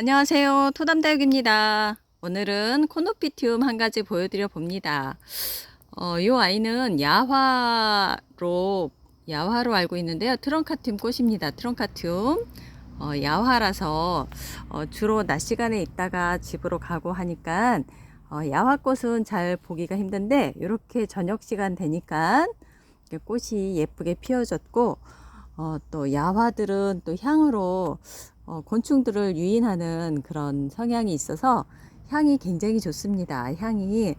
안녕하세요. 토담다육입니다. 오늘은 코노피티움 한 가지 보여드려 봅니다. 어, 이 아이는 야화로, 야화로 알고 있는데요. 트렁카튬 꽃입니다. 트렁카튬. 어, 야화라서 어, 주로 낮 시간에 있다가 집으로 가고 하니까 어, 야화꽃은 잘 보기가 힘든데 이렇게 저녁 시간 되니까 꽃이 예쁘게 피어졌고 어, 또 야화들은 또 향으로 어, 곤충들을 유인하는 그런 성향이 있어서 향이 굉장히 좋습니다. 향이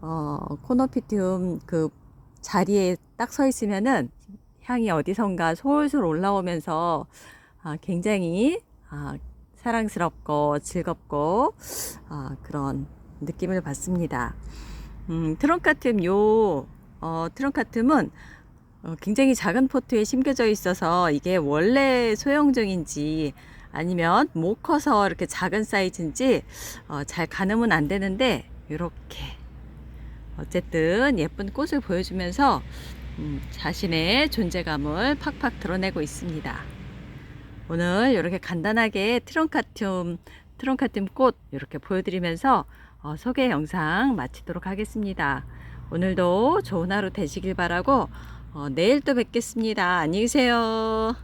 어, 코노피티움 그 자리에 딱 서 있으면은 향이 어디선가 솔솔 올라오면서 아, 굉장히 아, 사랑스럽고 즐겁고 아, 그런 느낌을 받습니다. 음, 트렁카툼 요 어, 트렁카툼은 어, 굉장히 작은 포트에 심겨져 있어서 이게 원래 소형종인지 아니면 못 커서 이렇게 작은 사이즈인지 어, 잘 가늠은 안 되는데 이렇게 어쨌든 예쁜 꽃을 보여주면서 음, 자신의 존재감을 팍팍 드러내고 있습니다. 오늘 이렇게 간단하게 트렁카튬 트렁카튬 꽃 이렇게 보여드리면서 어, 소개 영상 마치도록 하겠습니다. 오늘도 좋은 하루 되시길 바라고 어, 내일 또 뵙겠습니다. 안녕히 계세요.